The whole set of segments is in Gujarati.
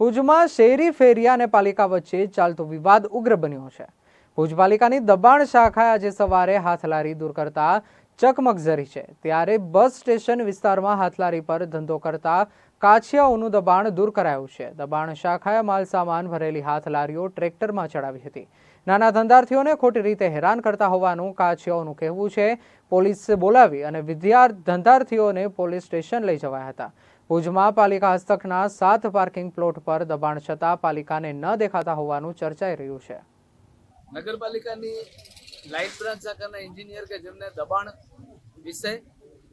ભુજમાં શેરી, ફેરિયા અને પાલિકા વચ્ચે ચાલતો વિવાદ ઉગ્ર બન્યો છે. ભુજ પાલિકાની દબાણ શાખાએ આજે સવારે હાથલારી દૂર કરતા ચકમક ઝરી છે. ત્યારે બસ સ્ટેશન વિસ્તારમાં હાથલારી પર ધંધો કરતા કાછિયાઓનું દબાણ દૂર કરાયું છે. દબાણ શાખાએ માલ સામાન ભરેલી હાથલારીઓ ટ્રેક્ટરમાં ચડાવી હતી. નાના ધંધાર્થીઓને ખોટી રીતે હેરાન કરતા હોવાનું કાછિયાઓનું કહેવું છે. પોલીસે બોલાવી અને વિદ્યાર્થી ધંધાર્થીઓને પોલીસ સ્ટેશન લઈ જવાયા હતા. ભુજમાં પાલિકા હસ્તકના સાત પાર્કિંગ પ્લોટ પર દબાણ છતાં પાલિકાને ન દેખાતા હોવાનું ચર્ચાઈ રહ્યું છે. નગરપાલિકાની લાઇટ બ્રાન્ચ શાખાના એન્જિનિયર કે જેમને દબાણ વિશે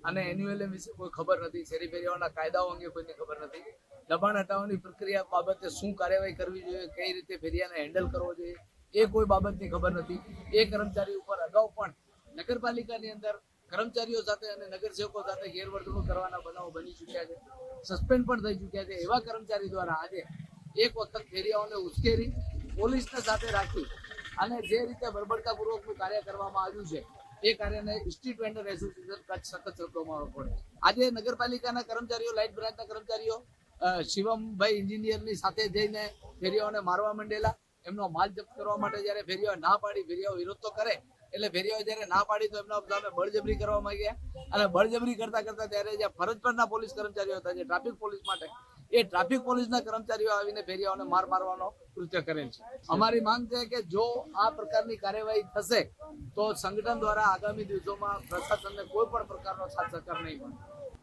અને એન્યુએલએમ વિશે કોઈ ખબર નથી, શેરી ફેરીઓના કાયદાઓ અંગે કોઈને ખબર નથી, દબાણ હટાવવાની પ્રક્રિયા બાબતે શું કાર્યવાહી કરવી જોઈએ, કઈ રીતે ફેરિયાને હેન્ડલ કરવો જોઈએ, એ કોઈ બાબતની ખબર નથી. એ કર્મચારી ઉપર અગાઉ પણ નગરપાલિકાની અંદર કર્મચારીઓ સાથે અને નગરસેવકો સાથે ગેરવર્તણૂક કરવાના બનાવો બની ચૂક્યા છે. સસ્પેન્ડ પણ થઈ ચૂક્યા છે. એવા કર્મચારી દ્વારા આજે એક વખત ફેરિયાઓને ઉશ્કેરી પોલીસને સાથે રાખી અને જે રીતે બરબડતાપૂર્વકનું કાર્ય કરવામાં આવ્યું છે, એ કાર્યને સ્ટ્રીટ વેન્ડર એસોસિએશન કચ્છ સખત શબ્દોમાં પડે. આજે નગરપાલિકાના કર્મચારીઓ, લાઇટ બ્રાન્ચના કર્મચારીઓ શિવમભાઈ એન્જિનિયરની સાથે જઈને ફેરિયાઓને મારવા માંડેલા. એમનો માલ જપ્ત કરવા માટે જ્યારે ફેરિયાઓ ના પાડી, ફેરિયાઓ વિરોધ તો કરે એટલે ફેરિયાઓ જયારે ના પાડી તો એમના સામે બળજબરી કરવા માંગ્યા અને બળજબરી કરતા કરતા ત્યારે જે ફરજ પરના પોલીસ કર્મચારીઓ હતા, જે ટ્રાફિક પોલીસ માટે, એ ટ્રાફિક પોલીસના કર્મચારીઓ આવીને ફેરિયાઓને માર મારવાનો કૃત્ય કરેલ છે. અમારી માંગ છે કે જો આ પ્રકારની કાર્યવાહી થશે, તો સંગઠન દ્વારા આગામી દિવસોમાં પ્રશાસનને કોઈ પણ પ્રકારનો સાથ સહકાર નહીં મળે.